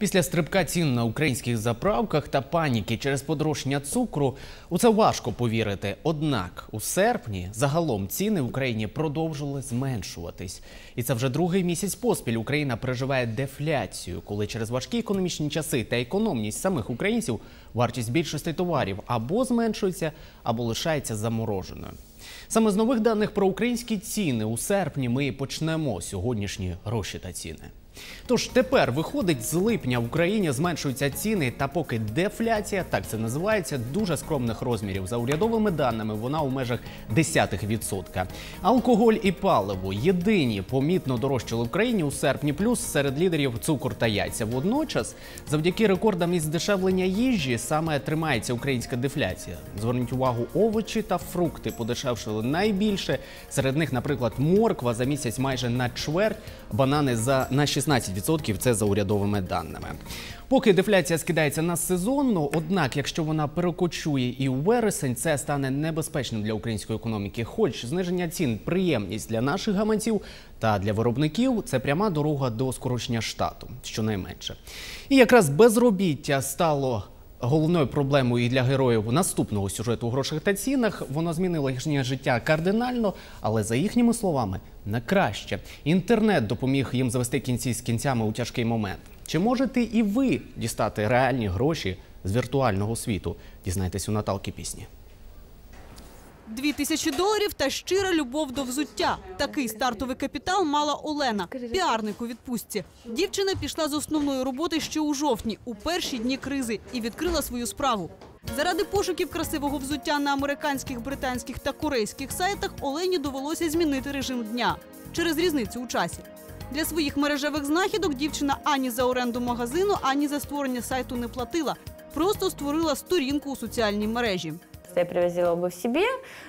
Після стрибка цін на українських заправках та паніки через подорожчання цукру у це важко повірити. Однак у серпні загалом ціни в Україні продовжили зменшуватись. І це вже другий місяць поспіль Україна переживає дефляцію, коли через важкі економічні часи та економність самих українців вартість більшості товарів або зменшується, або лишається замороженою. Саме з нових даних про українські ціни у серпні ми і почнемо сьогоднішні гроші та ціни. Тож тепер виходить, з липня в Україні зменшуються ціни, та поки дефляція, так це називається, дуже скромних розмірів. За урядовими даними, вона у межах десятих відсотка. Алкоголь і паливо єдині помітно дорожчали в Україні у серпні, плюс серед лідерів цукор та яйця. Водночас, завдяки рекордам із здешевлення їжі, саме тримається українська дефляція. Зверніть увагу, овочі та фрукти подешевшили найбільше. Серед них, наприклад, морква за місяць майже на чверть, банани за на 16%, Це за урядовими даними. Поки дефляція скидається на сезонну, однак, якщо вона перекочує і у вересень, це стане небезпечним для української економіки. Хоч зниження цін приємність для наших гаманців та для виробників це пряма дорога до скорочення штату, щонайменше. І якраз безробіття стало. Головною проблемою і для героїв наступного сюжету у грошах та цінах воно змінило їхнє життя кардинально, але за їхніми словами на краще. Інтернет допоміг їм завести кінці з кінцями у тяжкий момент. Чи можете і ви дістати реальні гроші з віртуального світу? Дізнайтесь у Наталки пісні. Дві тисячі доларів та щира любов до взуття. Такий стартовий капітал мала Олена, піарник у відпустці. Дівчина пішла з основної роботи ще у жовтні, у перші дні кризи, і відкрила свою справу. Заради пошуків красивого взуття на американських, британських та корейських сайтах Олені довелося змінити режим дня через різницю у часі. Для своїх мережевих знахідок дівчина ані за оренду магазину, ані за створення сайту не платила. Просто створила сторінку у соціальній мережі Я привозила обувь себе,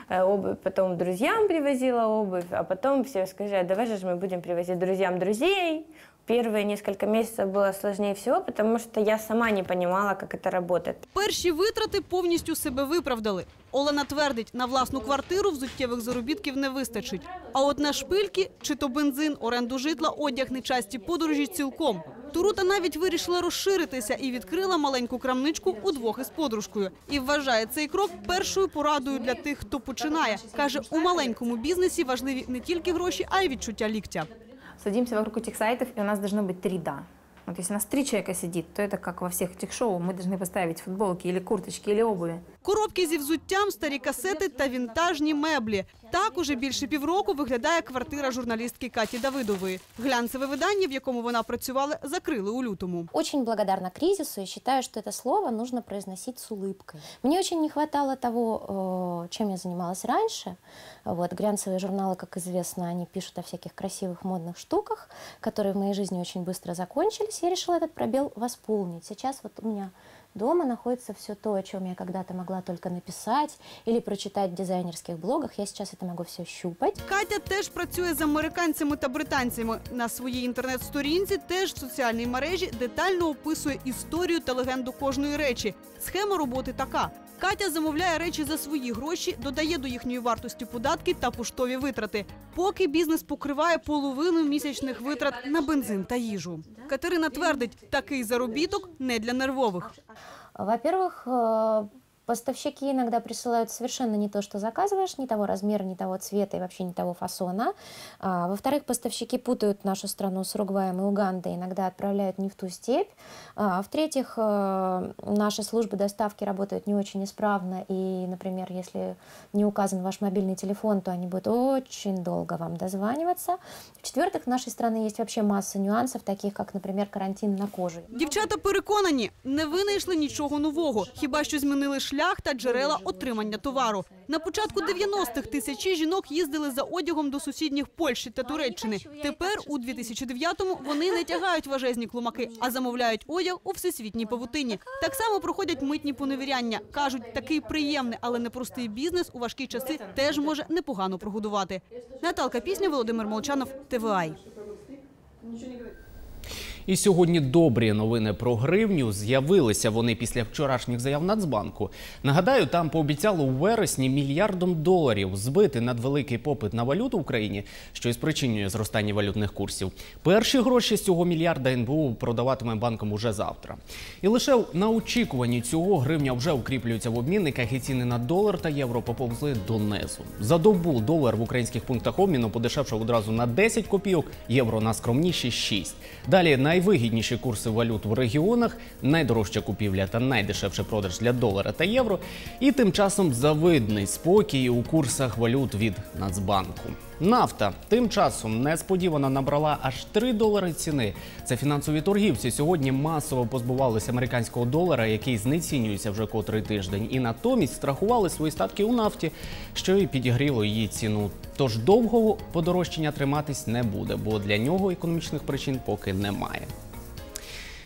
э, обувь потом друзьям привозила обувь, а потом все сказали, давай же мы будем привозить друзьям друзей. Первые несколько месяцев было сложнее всего, потому что я сама не понимала, как это работает. Перші витрати повністю себе виправдали. Олена твердить, на власну квартиру взуттєвих заробітків не вистачить. А от на шпильки, чи то бензин, оренду житла, одяг, нечасті подорожі цілком. Турута навіть вирішила розширитися і відкрила маленьку крамничку удвох із подружкою. І вважає цей крок першою порадою для тих, хто починає. Каже, у маленькому бізнесі важливі не тільки гроші, а й відчуття ліктя. Садимося вокруг цих сайтів, і у нас має бути три «да». Вот если у нас три человека сидит, то это как во всех этих шоу, мы должны поставить футболки или курточки, или обуви. Коробки зі взуттям, старі касети та вінтажні меблі. Так уже більше півроку виглядає квартира журналістки Каті Давидової. Глянцеве видання, в якому вона працювала, закрили у лютому. Очень благодарна кризису и считаю, что это слово нужно произносить с улыбкой. Мне очень не хватало того, э, чем я занималась раньше. Вот, глянцевые журналы, как известно, они пишут о всяких красивых модных штуках, которые в моей жизни очень быстро закончились. Я решила этот пробел восполнить. Сейчас вот у меня дома находится все то, о чем я когда-то могла только написать или прочитать в дизайнерских блогах. Я сейчас это могу все щупать. Катя теж працює з американцями та британцями. На своїй інтернет-сторінці теж в соціальній мережі детально описує історію та легенду кожної речі. Схема роботи така. Катя замовляє речі за свої гроші, додає до їхньої вартості податки та поштові витрати. Поки бізнес покриває половину місячних витрат на бензин та їжу. Катерина твердить, такий заробіток не для нервових. Во-первых, э, поставщики иногда присылают совершенно не то, что заказываешь, не того размера, не того цвета и вообще не того фасона. А, Во-вторых, поставщики путают нашу страну с Уругваем и Угандой, иногда отправляют не в ту степь. А, В-третьих, э, наши службы доставки работают не очень исправно, и, например, если не указан ваш мобильный телефон, то они будут очень долго вам дозваниваться. В-четвертых, в нашей страны есть вообще масса нюансов, таких как, например, карантин на коже. Дівчата переконані, не винайшли нічого нового, хіба що змінили шлях та джерела отримання товару. На початку 90-х тисячі жінок їздили за одягом до сусідніх Польщі та Туреччини. Тепер у 2009-му вони не тягають важезні клумаки, а замовляють одяг у всесвітній павутині. Так само проходять митні поневіряння. кажуть, такий приємний, але непростий бізнес у важкі часи теж може непогано прогодувати. Наталка пісня Володимир Молчанов, ТВАЙ. І сьогодні добрі новини про гривню. З'явилися вони після вчорашніх заяв Нацбанку. Нагадаю, там пообіцяли у вересні мільярдом доларів збити надвеликий попит на валюту в Україні, що і спричинює зростання валютних курсів. Перші гроші з цього мільярда НБУ продаватиме банкам уже завтра. І лише на очікуванні цього гривня вже укріплюється в обмінниках, і ціни на долар та євро поповзли донизу. За добу долар в українських пунктах обміну подешевшав одразу на 10 копійок, євро на скромніші 6. Далі найвигідніші курси валют в регіонах, найдорожча купівля та найдешевший продаж для долара та євро. І тим часом завидний спокій у курсах валют від Нацбанку. Нафта тим часом несподівано набрала аж 3 долари ціни. Це фінансові торгівці сьогодні масово позбувалися американського долара, який знецінюється вже котрий тиждень, і натомість страхували свої статки у нафті, що і підігріло її ціну. Тож довго подорожчання триматись не буде, бо для нього економічних причин поки немає.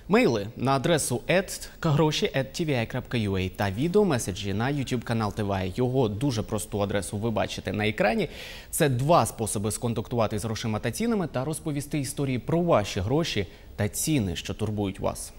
Мейли на адресу ed.kagroshi.tvi.ua та відеомеседжі на YouTube канал ТВ. Його дуже просту адресу ви бачите на екрані. Це два способи сконтактувати з грошима та цінами та розповісти історії про ваші гроші та ціни, що турбують вас.